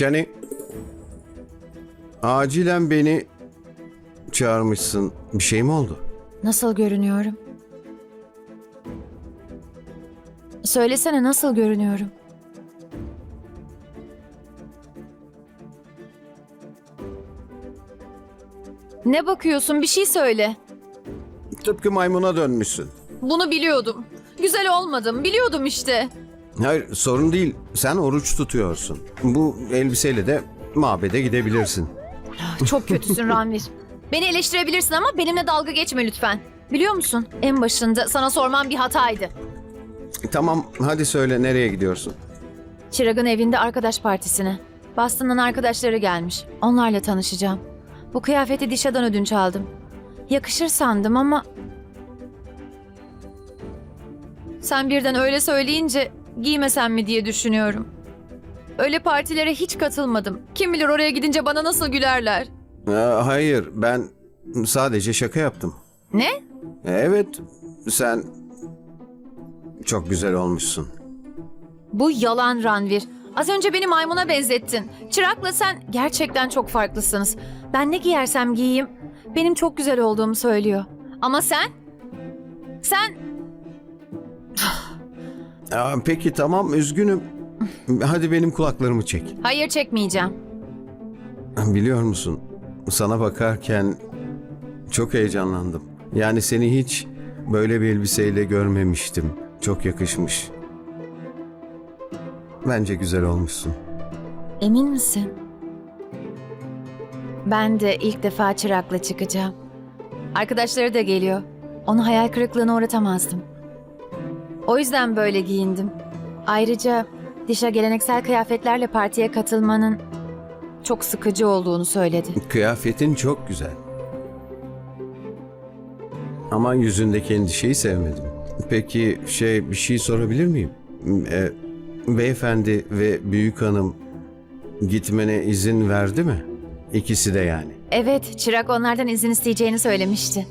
Yani acilen beni çağırmışsın. Bir şey mi oldu? Nasıl görünüyorum? Söylesene nasıl görünüyorum? Ne bakıyorsun? Bir şey söyle. Tıpkı maymuna dönmüşsün. Bunu biliyordum. Güzel olmadım. Biliyordum işte. Hayır sorun değil. Sen oruç tutuyorsun. Bu elbiseyle de mabede gidebilirsin. Çok kötüsün Ranvir. Beni eleştirebilirsin ama benimle dalga geçme lütfen. Biliyor musun? En başında sana sormam bir hataydı. Tamam hadi söyle nereye gidiyorsun? Çırag'ın evinde arkadaş partisine. Boston'dan arkadaşları gelmiş. Onlarla tanışacağım. Bu kıyafeti Dişa'dan ödünç aldım. Yakışır sandım ama... Sen birden öyle söyleyince giymesem mi diye düşünüyorum. Öyle partilere hiç katılmadım. Kim bilir oraya gidince bana nasıl gülerler. Ee, hayır ben sadece şaka yaptım. Ne? Evet sen çok güzel olmuşsun. Bu yalan Ranvir. Az önce beni maymuna benzettin. Çırak'la sen gerçekten çok farklısınız. Ben ne giyersem giyeyim benim çok güzel olduğumu söylüyor. Ama sen? Sen Aa, peki tamam üzgünüm. Hadi benim kulaklarımı çek. hayır çekmeyeceğim. Biliyor musun? Sana bakarken çok heyecanlandım. Yani seni hiç böyle bir elbiseyle görmemiştim. Çok yakışmış. Bence güzel olmuşsun. Emin misin? Ben de ilk defa Çırak'la çıkacağım. Arkadaşları da geliyor. Onu hayal kırıklığına uğratamazdım. O yüzden böyle giyindim. Ayrıca Dişa geleneksel kıyafetlerle partiye katılmanın çok sıkıcı olduğunu söyledi. Kıyafetin çok güzel. Ama yüzündeki endişeyi sevmedim. Peki şey bir şey sorabilir miyim? E, beyefendi ve büyük hanım gitmene izin verdi mi? İkisi de yani. Evet, Çırak onlardan izin isteyeceğini söylemişti.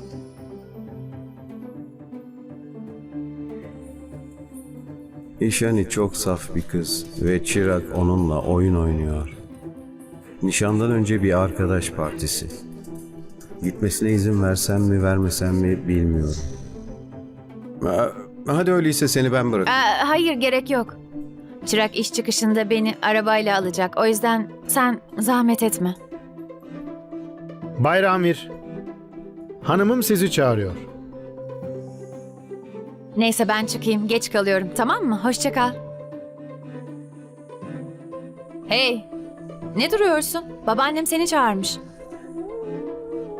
İşani çok saf bir kız ve Çırak onunla oyun oynuyor. Nişandan önce bir arkadaş partisi. Gitmesine izin versem mi vermesem mi bilmiyorum. Ha, Hadi öyleyse seni ben bırakayım. Aa, hayır, gerek yok. Çırak iş çıkışında beni arabayla alacak. O yüzden sen zahmet etme. Bay Ramir, hanımım sizi çağırıyor. Neyse ben çıkayım. Geç kalıyorum. Tamam mı? Hoşça kal. Hey. Ne duruyorsun? Babaannem seni çağırmış.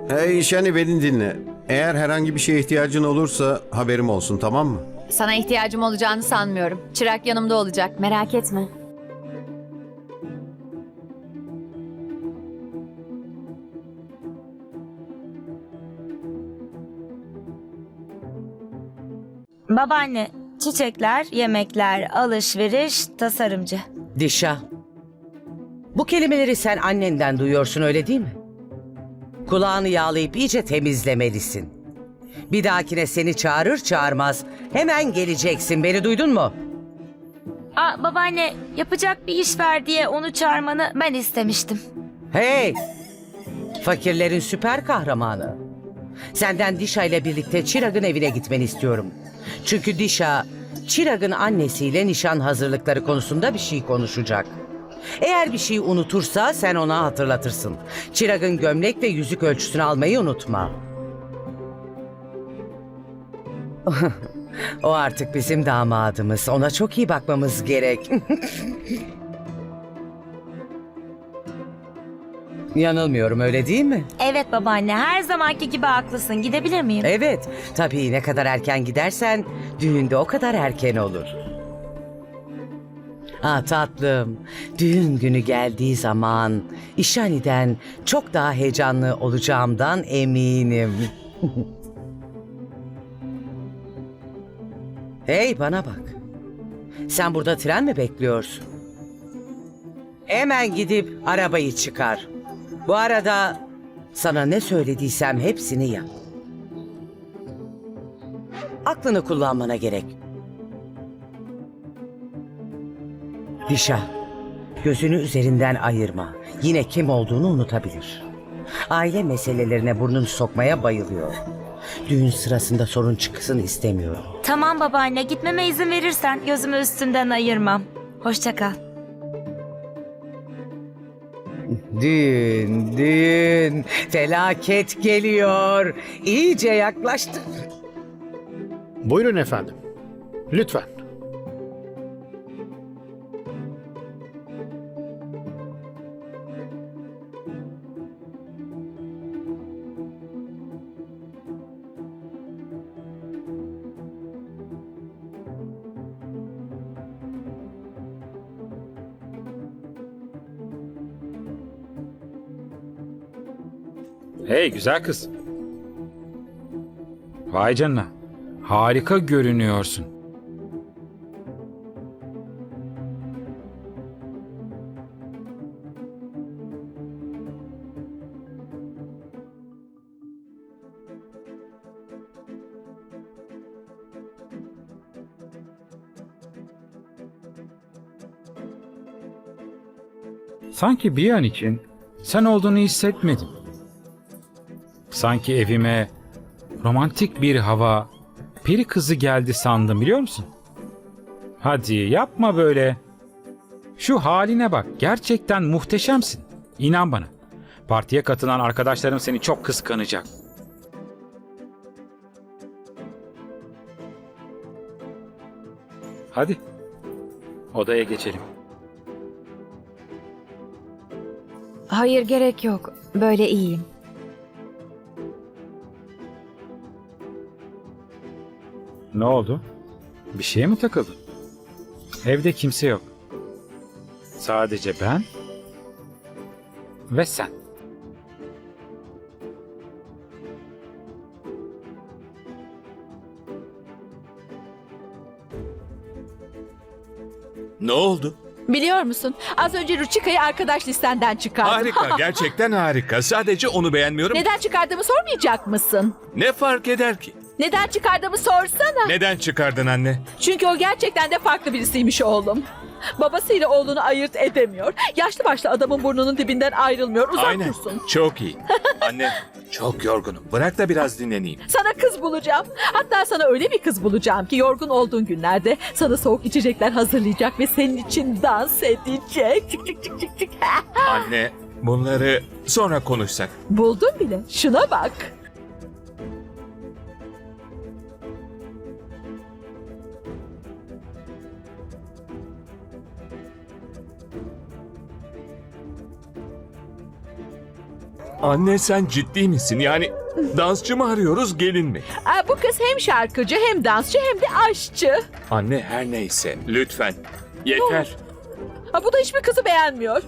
Hey İşani beni dinle. Eğer herhangi bir şeye ihtiyacın olursa haberim olsun tamam mı? Sana ihtiyacım olacağını sanmıyorum. Çırak yanımda olacak. Merak etme. Babaanne, çiçekler, yemekler, alışveriş, tasarımcı. Dişa. Bu kelimeleri sen annenden duyuyorsun öyle değil mi? Kulağını yağlayıp iyice temizlemelisin. Bir dahakine seni çağırır çağırmaz hemen geleceksin beni duydun mu? Aa, babaanne, yapacak bir iş ver diye onu çağırmanı ben istemiştim. Hey! Fakirlerin süper kahramanı. Senden Dişa ile birlikte Çırag'ın evine gitmeni istiyorum. Çünkü Dişa, Çırag'ın annesiyle nişan hazırlıkları konusunda bir şey konuşacak. Eğer bir şey unutursa sen ona hatırlatırsın. Çırag'ın gömlek ve yüzük ölçüsünü almayı unutma. o artık bizim damadımız. Ona çok iyi bakmamız gerek. Yanılmıyorum öyle değil mi? Evet babaanne, her zamanki gibi haklısın. Gidebilir miyim? Evet, tabii ne kadar erken gidersen düğünde o kadar erken olur. Ah tatlım, düğün günü geldiği zaman İşani'den çok daha heyecanlı olacağımdan eminim. hey bana bak. Sen burada tren mi bekliyorsun? Hemen gidip arabayı çıkar. Bu arada sana ne söylediysem hepsini yap. Aklını kullanmana gerek. Dişa, Gözünü üzerinden ayırma. Yine kim olduğunu unutabilir. Aile meselelerine burnunu sokmaya bayılıyor. Düğün sırasında sorun çıksın istemiyorum. Tamam babaanne gitmeme izin verirsen gözümü üstünden ayırmam. Hoşça kal. Düğün, düğün. Felaket geliyor. İyice yaklaştı. Buyurun efendim. Lütfen. Hey güzel kız. Vay canına. Harika görünüyorsun. Sanki bir an için sen olduğunu hissetmedim. Sanki evime romantik bir hava, peri kızı geldi sandım biliyor musun? Hadi yapma böyle. Şu haline bak, gerçekten muhteşemsin. İnan bana. Partiye katılan arkadaşlarım seni çok kıskanacak. Hadi. Odaya geçelim. Hayır gerek yok. Böyle iyiyim. Ne oldu? Bir şeye mi takıldın? Evde kimse yok. Sadece ben ve sen. Ne oldu? Biliyor musun? Az önce Ruchika'yı arkadaş listenden çıkardım. Harika, gerçekten harika. Sadece onu beğenmiyorum. Neden çıkardığımı sormayacak mısın? Ne fark eder ki? Neden çıkardığımı sorsana. Neden çıkardın anne? Çünkü o gerçekten de farklı birisiymiş oğlum. Babasıyla oğlunu ayırt edemiyor. Yaşlı başlı adamın burnunun dibinden ayrılmıyor. Uzak Aynen. dursun. Çok iyi. Anne, çok yorgunum. Bırak da biraz dinleneyim. Sana kız bulacağım. Hatta sana öyle bir kız bulacağım ki yorgun olduğun günlerde sana soğuk içecekler hazırlayacak ve senin için dans edecek. Çık çık çık çık çık. Anne, bunları sonra konuşsak. Buldum bile. Şuna bak. Anne sen ciddi misin? Yani dansçı mı arıyoruz, gelin mi? Aa, bu kız hem şarkıcı hem dansçı hem de aşçı. Anne her neyse, lütfen. Yeter. Ha, bu da hiçbir kızı beğenmiyor.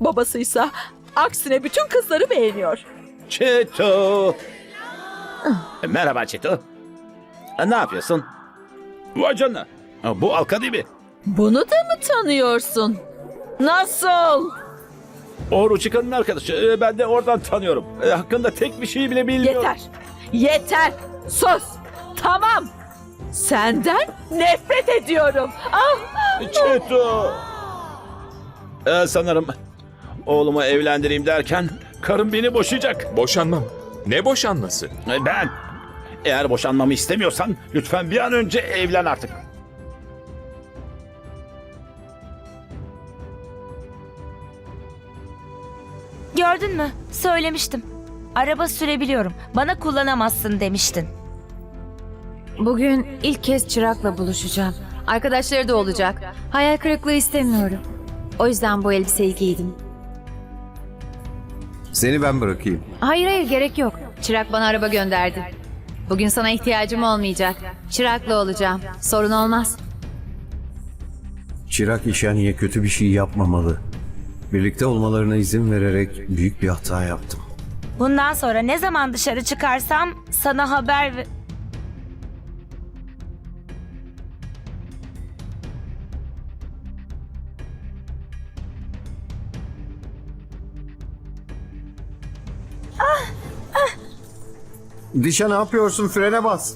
Babasıysa aksine bütün kızları beğeniyor. Çeto. Merhaba Çeto. Ne yapıyorsun? Vay canına. Bu Alka değil mi? Bunu da mı tanıyorsun? Nasıl? O Ruchika'nın arkadaşı. Ee, Ben de oradan tanıyorum. Ee, Hakkında tek bir şey bile bilmiyorum. Yeter. Yeter. Sus. Tamam. Senden nefret ediyorum. Ah! Çeto. Ee, sanırım oğlumu evlendireyim derken karım beni boşayacak. Boşanmam. Ne boşanması? Ee, Ben. Eğer boşanmamı istemiyorsan lütfen bir an önce evlen artık. Gördün mü? Söylemiştim. Araba sürebiliyorum. Bana kullanamazsın demiştin. Bugün ilk kez Çırak'la buluşacağım. Arkadaşları da olacak. Hayal kırıklığı istemiyorum. O yüzden bu elbiseyi giydim. Seni ben bırakayım. Hayır hayır gerek yok. Çırak bana araba gönderdi. Bugün sana ihtiyacım olmayacak. Çırak'la olacağım. Sorun olmaz. Çırak işaniye kötü bir şey yapmamalı. Birlikte olmalarına izin vererek büyük bir hata yaptım. Bundan sonra ne zaman dışarı çıkarsam sana haber ve... Dişa ne yapıyorsun? Frene bas.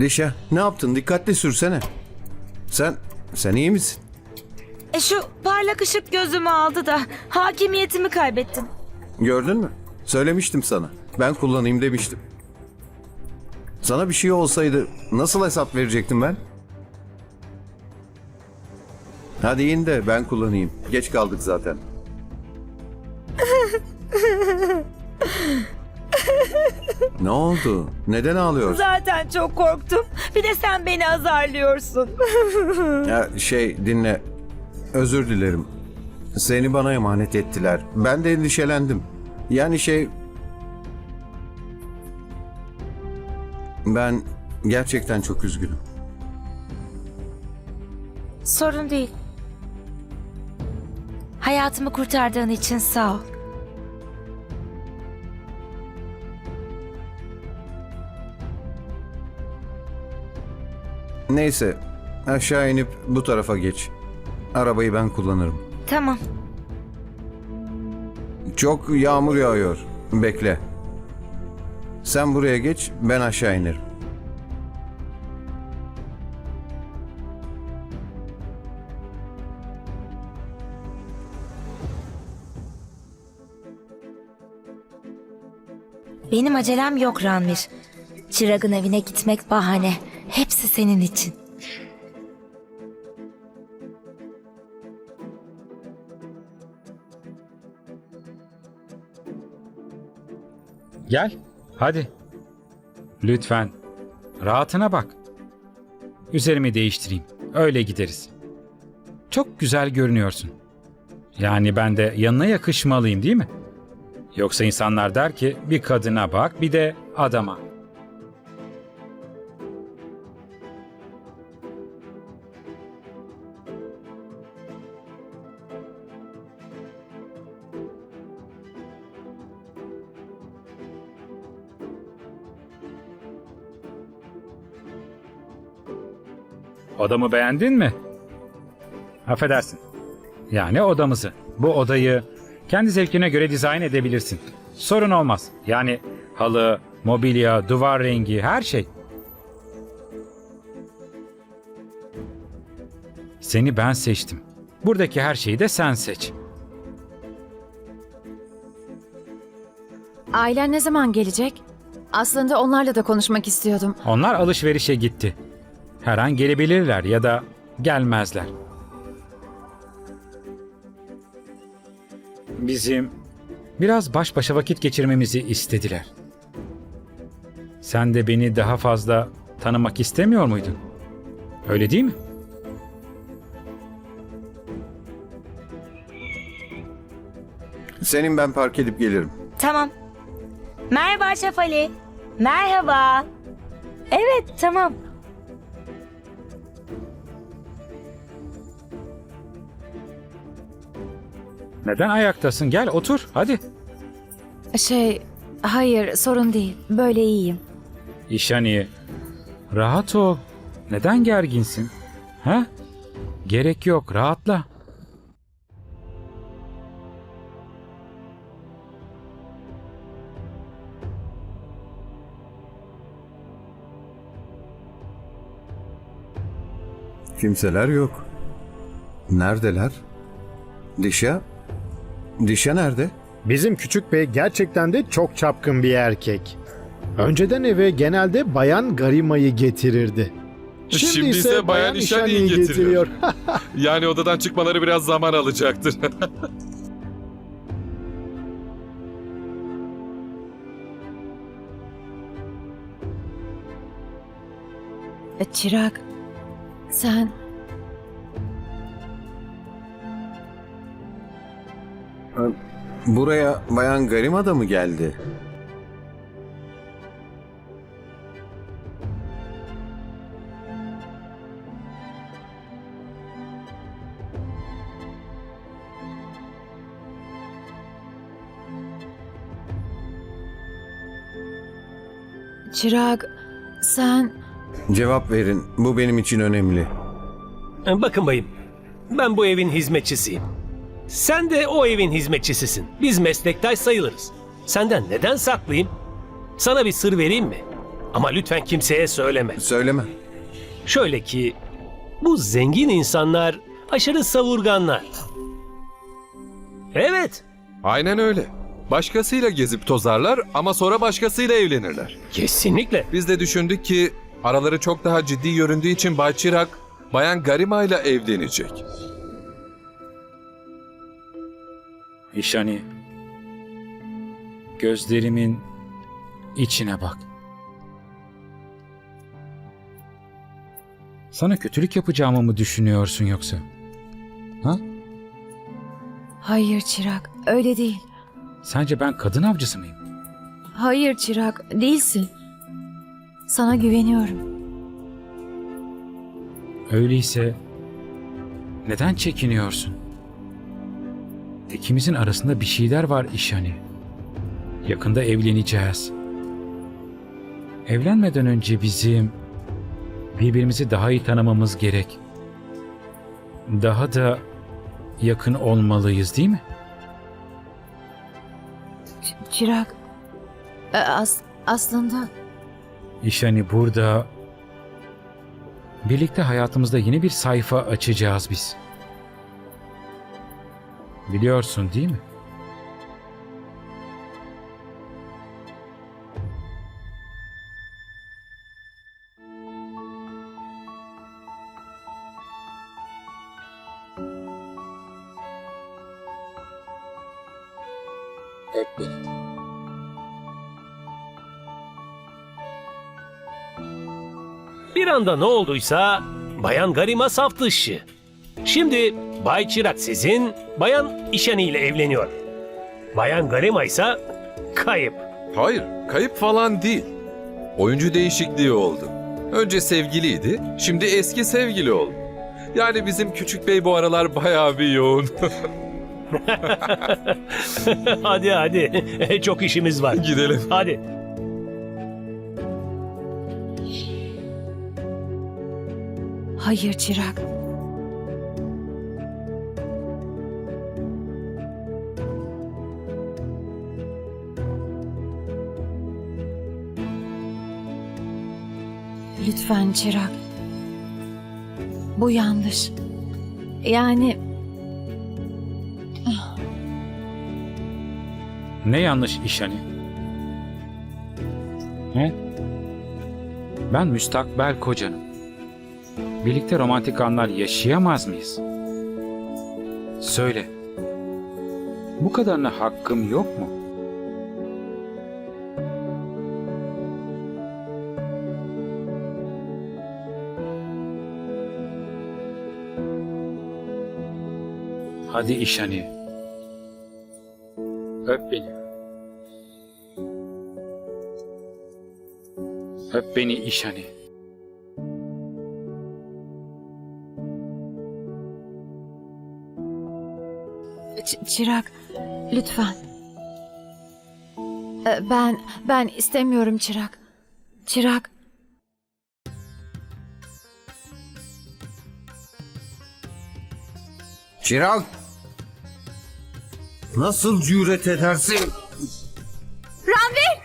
Dişa ne yaptın? Dikkatli sürsene. Sen, sen iyi misin? E şu parlak ışık gözümü aldı da hakimiyetimi kaybettim. Gördün mü? Söylemiştim sana. Ben kullanayım demiştim. Sana bir şey olsaydı nasıl hesap verecektim ben? Hadi in de ben kullanayım. Geç kaldık zaten. Ne oldu? Neden ağlıyorsun? Zaten çok korktum. Bir de sen beni azarlıyorsun. Ya şey dinle. Özür dilerim. Seni bana emanet ettiler. Ben de endişelendim. Yani şey... Ben gerçekten çok üzgünüm. Sorun değil. Hayatımı kurtardığın için sağ ol. Neyse aşağı inip bu tarafa geç. Arabayı ben kullanırım. Tamam. Çok yağmur yağıyor. Bekle. Sen buraya geç ben aşağı inerim. Benim acelem yok Ranvir. Çıragın evine gitmek bahane. Hepsi senin için. Gel. Hadi. Lütfen. Rahatına bak. Üzerimi değiştireyim. Öyle gideriz. Çok güzel görünüyorsun. Yani ben de yanına yakışmalıyım değil mi? Yoksa insanlar der ki bir kadına bak bir de adama. Odamı beğendin mi? Affedersin. Yani odamızı. Bu odayı kendi zevkine göre dizayn edebilirsin. Sorun olmaz. Yani halı, mobilya, duvar rengi, her şey. Seni ben seçtim. Buradaki her şeyi de sen seç. Ailen ne zaman gelecek? Aslında onlarla da konuşmak istiyordum. Onlar alışverişe gitti. Her an gelebilirler ya da gelmezler. Bizim biraz baş başa vakit geçirmemizi istediler. Sen de beni daha fazla tanımak istemiyor muydun? Öyle değil mi? Senin ben park edip gelirim. Tamam. Merhaba Şafali. Merhaba. Evet tamam. Neden ayaktasın? Gel otur hadi. Şey, hayır sorun değil. Böyle iyiyim. İşani, rahat ol. Neden gerginsin? Ha? Gerek yok, rahatla. Kimseler yok. Neredeler? Dişa? Dişa nerede? Bizim küçük bey gerçekten de çok çapkın bir erkek. Önceden eve genelde bayan Garima'yı getirirdi. Şimdi ise Bayan İşani'yi getiriyor. getiriyor. Yani odadan çıkmaları biraz zaman alacaktır. E, Çırak, sen... Buraya Bayan Garima da mı geldi? Çırak, sen... Cevap verin. Bu benim için önemli. Bakın bayım, ben bu evin hizmetçisiyim. Sen de o evin hizmetçisisin. Biz meslektaş sayılırız. Senden neden saklayayım? Sana bir sır vereyim mi? Ama lütfen kimseye söyleme. Söyleme. Şöyle ki bu zengin insanlar aşırı savurganlar. Evet, Aynen öyle. Başkasıyla gezip tozarlar ama sonra başkasıyla evlenirler. kesinlikle. Biz de düşündük ki araları çok daha ciddi göründüğü için Bay Çırak, Bayan Garima ile evlenecek. İşani. Gözlerimin içine bak. Sana kötülük yapacağımı mı düşünüyorsun yoksa? Ha? Hayır Çırak, öyle değil. Sence ben kadın avcısı mıyım? Hayır Çırak, değilsin. Sana güveniyorum. Öyleyse neden çekiniyorsun? İkimizin arasında bir şeyler var İşani. Yakında evleneceğiz. Evlenmeden önce bizim birbirimizi daha iyi tanımamız gerek. Daha da yakın olmalıyız değil mi? Ç- Çırak, e, as aslında İşani burada birlikte hayatımızda yeni bir sayfa açacağız biz. Biliyorsun değil mi? Beni. Bir anda ne olduysa Bayan Garima saf dışı. Şimdi Bay Çırak sizin, Bayan İşani ile evleniyor. Bayan Garima ise kayıp. Hayır, kayıp falan değil. Oyuncu değişikliği oldu. Önce sevgiliydi, şimdi eski sevgili oldu. Yani bizim küçük bey bu aralar bayağı bir yoğun. hadi hadi, çok işimiz var. Gidelim. Hadi. hayır Çırak. Lütfen Çırak. Bu yanlış. Yani Ne yanlış iş hani? He? Ben müstakbel kocanım. Birlikte romantik anlar yaşayamaz mıyız? Söyle. Bu kadarına hakkım yok mu? Hadi iş hani. Öp beni. Öp beni iş hani. Ç- Çırak, lütfen. E, Ben, ben istemiyorum Çırak. Çırak, Çırak! Nasıl cüret edersin? Ranvir!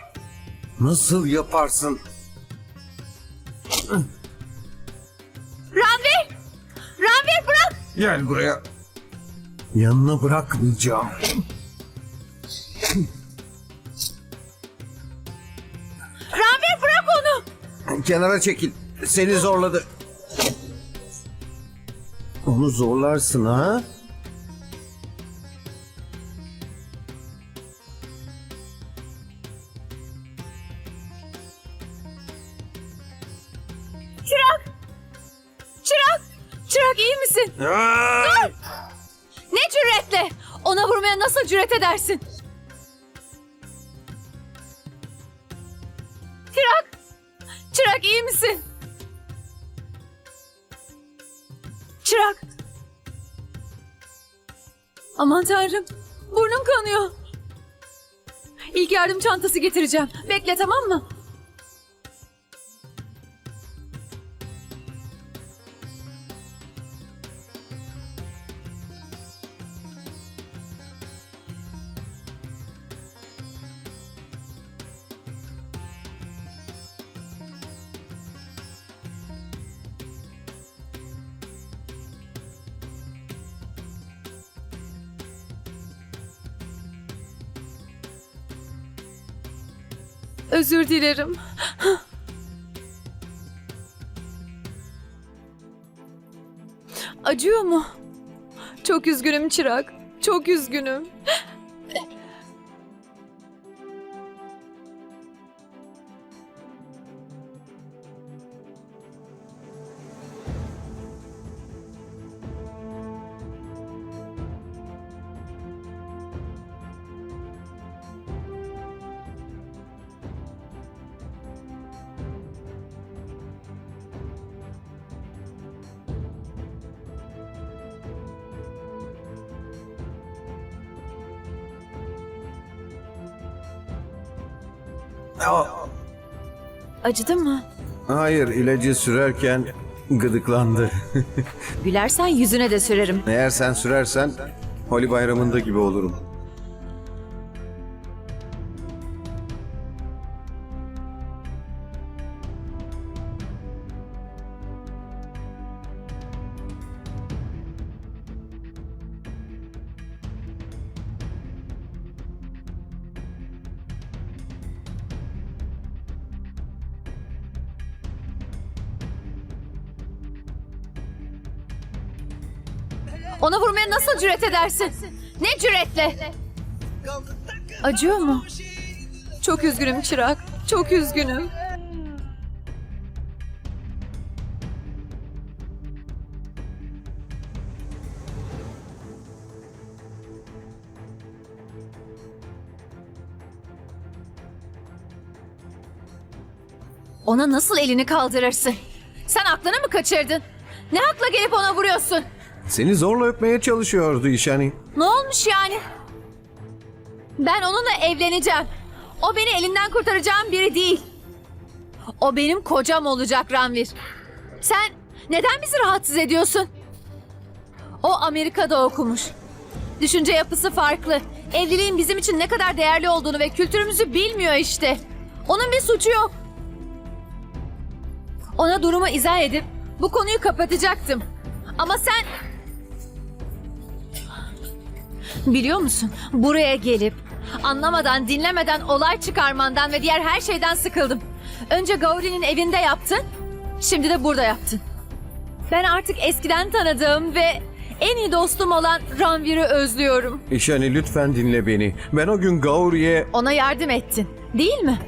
Nasıl yaparsın? Ranvir! Ranvir bırak! Gel buraya. Yanına bırakmayacağım. Ranvir bırak onu! Kenara çekil. Seni zorladı. Onu zorlarsın ha? Edersin? Çırak! Çırak iyi misin? Çırak! Aman tanrım! Burnum kanıyor. İlk yardım çantası getireceğim. Bekle tamam mı? Özür dilerim. Acıyor mu? Çok üzgünüm Çırak. Çok üzgünüm. Acıdı mı? Hayır ilacı sürerken gıdıklandı. Gülersen yüzüne de sürerim. Eğer sen sürersen Holi bayramında gibi olurum. Ona vurmaya nasıl cüret edersin? Ne cüretle? Acıyor mu? Çok üzgünüm Çırak. Çok üzgünüm. Ona nasıl elini kaldırırsın? Sen aklını mı kaçırdın? Ne hakla gelip ona vuruyorsun? Seni zorla öpmeye çalışıyordu İşani. Ne olmuş yani? Ben onunla evleneceğim. O beni elinden kurtaracağım biri değil. O benim kocam olacak Ranvir. Sen neden bizi rahatsız ediyorsun? O Amerika'da okumuş. Düşünce yapısı farklı. Evliliğin bizim için ne kadar değerli olduğunu ve kültürümüzü bilmiyor işte. Onun bir suçu yok. Ona durumu izah edip bu konuyu kapatacaktım. Ama sen Biliyor musun? Buraya gelip anlamadan, dinlemeden olay çıkarmandan ve diğer her şeyden sıkıldım. Önce Gauri'nin evinde yaptın, şimdi de burada yaptın. Ben artık eskiden tanıdığım ve en iyi dostum olan Ranvir'i özlüyorum. İşani lütfen dinle beni. Ben o gün Gauri'ye... Ona yardım ettin, değil mi?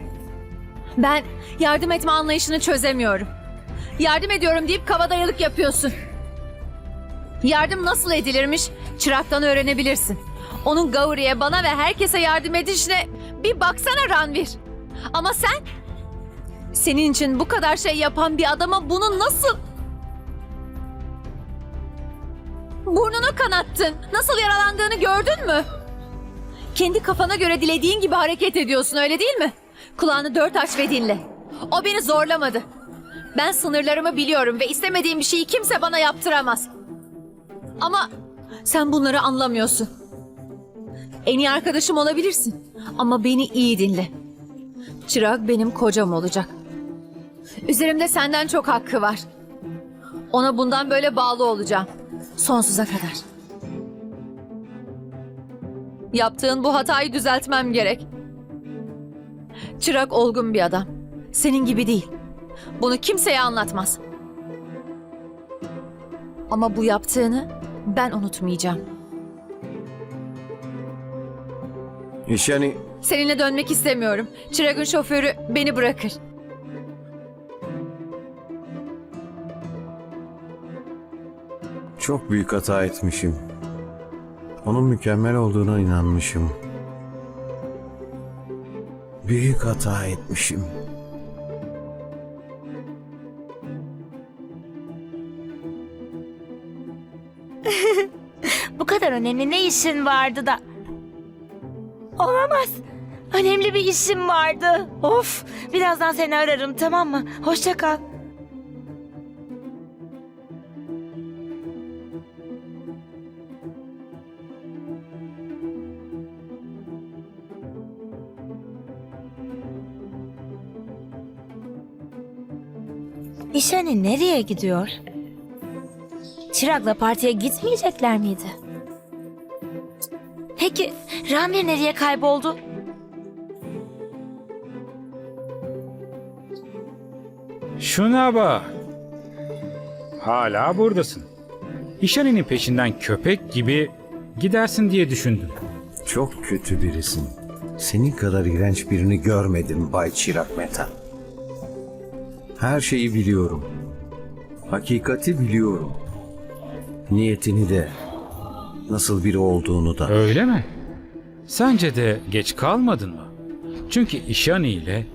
Ben yardım etme anlayışını çözemiyorum. Yardım ediyorum deyip kavadayılık yapıyorsun. Yardım nasıl edilirmiş çıraktan öğrenebilirsin. Onun Gauri'ye, bana ve herkese yardım edişine bir baksana Ranvir. Ama sen senin için bu kadar şey yapan bir adama bunu nasıl... Burnunu kanattın. Nasıl yaralandığını gördün mü? Kendi kafana göre dilediğin gibi hareket ediyorsun öyle değil mi? Kulağını dört aç ve dinle. O beni zorlamadı. Ben sınırlarımı biliyorum ve istemediğim bir şeyi kimse bana yaptıramaz. Ama sen bunları anlamıyorsun. En iyi arkadaşım olabilirsin. Ama beni iyi dinle. Çırak benim kocam olacak. Üzerimde senden çok hakkı var. Ona bundan böyle bağlı olacağım. Sonsuza kadar. Yaptığın bu hatayı düzeltmem gerek. Çırak olgun bir adam. Senin gibi değil. Bunu kimseye anlatmaz. Ama bu yaptığını ben unutmayacağım. İşani Seninle dönmek istemiyorum. Çırak'ın şoförü beni bırakır. çok büyük hata etmişim. Onun mükemmel olduğuna inanmışım. Büyük hata etmişim. Ne işin vardı da? Olamaz. Önemli bir işim vardı. Of. Birazdan seni ararım tamam mı? Hoşça kal. İşhane nereye gidiyor? Çırak'la partiye gitmeyecekler miydi? Peki Ramir nereye kayboldu? Şuna bak. Hala buradasın. İşhanenin peşinden köpek gibi gidersin diye düşündüm. Çok kötü birisin. Senin kadar iğrenç birini görmedim Bay Çırak Meta. Her şeyi biliyorum. Hakikati biliyorum. Niyetini de, nasıl biri olduğunu da. Öyle mi? Sence de geç kalmadın mı? Çünkü İşani ile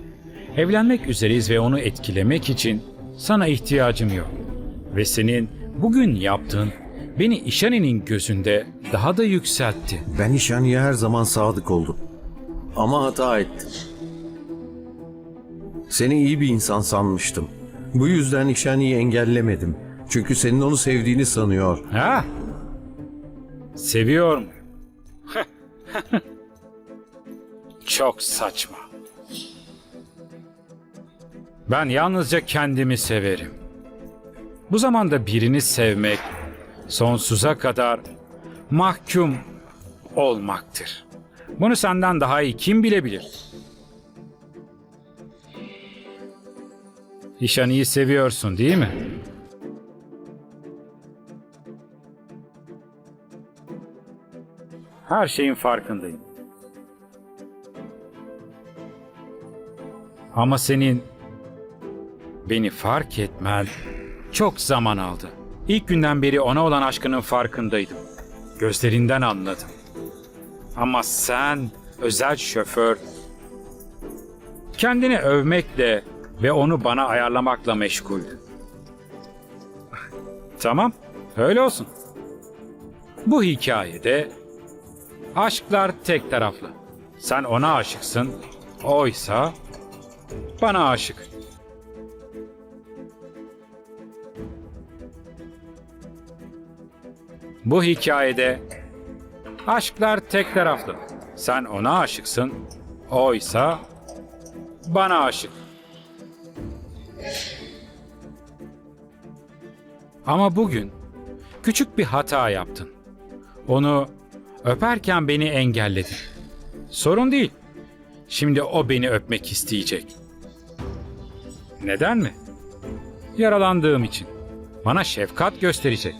evlenmek üzereyiz ve onu etkilemek için sana ihtiyacım yok. Ve senin bugün yaptığın beni İşani'nin gözünde daha da yükseltti. Ben Nişani'ye her zaman sadık oldum. Ama hata ettim. Seni iyi bir insan sanmıştım. Bu yüzden Nişani'yi engellemedim. Çünkü senin onu sevdiğini sanıyor. Ha? Seviyorum. Çok saçma. Ben yalnızca kendimi severim. Bu zamanda birini sevmek sonsuza kadar mahkum olmaktır. Bunu senden daha iyi kim bilebilir? İşani'yi seviyorsun değil mi? Her şeyin farkındayım. Ama senin beni fark etmen çok zaman aldı. İlk günden beri ona olan aşkının farkındaydım. Gözlerinden anladım. Ama sen özel şoför kendini övmekle ve onu bana ayarlamakla meşguldün. Tamam, öyle olsun. Bu hikayede aşklar tek taraflı. Sen ona aşıksın, oysa bana aşık. Bu hikayede aşklar tek taraflı. Sen ona aşıksın, oysa bana aşık. Ama bugün küçük bir hata yaptın. Onu öperken beni engelledin. Sorun değil. Şimdi o beni öpmek isteyecek. Neden mi? Yaralandığım için. Bana şefkat gösterecek.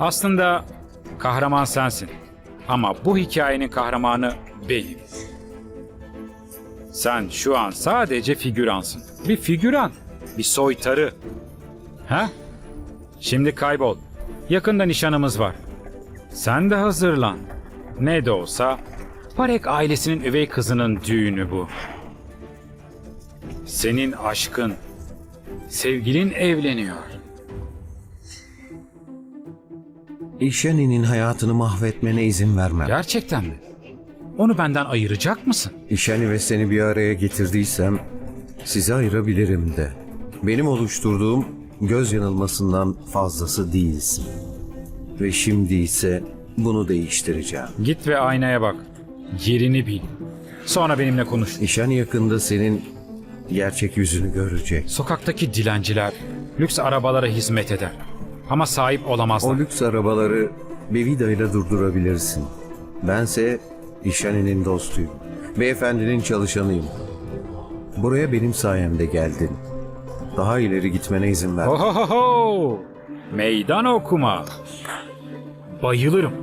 Aslında kahraman sensin. Ama bu hikayenin kahramanı benim. Sen şu an sadece figüransın. Bir figüran. Bir soytarı. Ha? Şimdi kaybol. Yakında nişanımız var. Sen de hazırlan. Ne de olsa Parek ailesinin üvey kızının düğünü bu. Senin aşkın, sevgilin evleniyor. İşani'nin hayatını mahvetmene izin vermem. Gerçekten mi? Onu benden ayıracak mısın? İşani ve seni bir araya getirdiysem sizi ayırabilirim de. Benim oluşturduğum göz yanılmasından fazlası değilsin. Ve şimdi ise bunu değiştireceğim. Git ve aynaya bak. Yerini bil. Sonra benimle konuş. İşani yakında senin gerçek yüzünü görecek. Sokaktaki dilenciler lüks arabalara hizmet eder. Ama sahip olamazlar. O lüks arabaları Bevida ile durdurabilirsin. Bense İşani'nin dostuyum. Beyefendinin çalışanıyım. Buraya benim sayemde geldin. Daha ileri gitmene izin ver. Ohohoho! Meydan okuma. Bayılırım.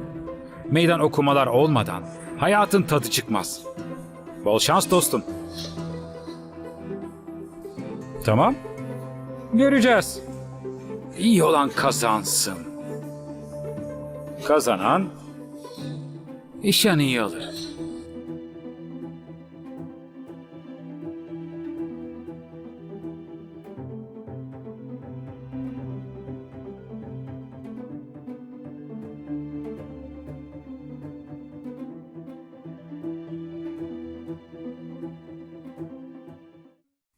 Meydan okumalar olmadan hayatın tadı çıkmaz. Bol şans dostum. Tamam. Göreceğiz. İyi olan kazansın. Kazanan işen iyi alır.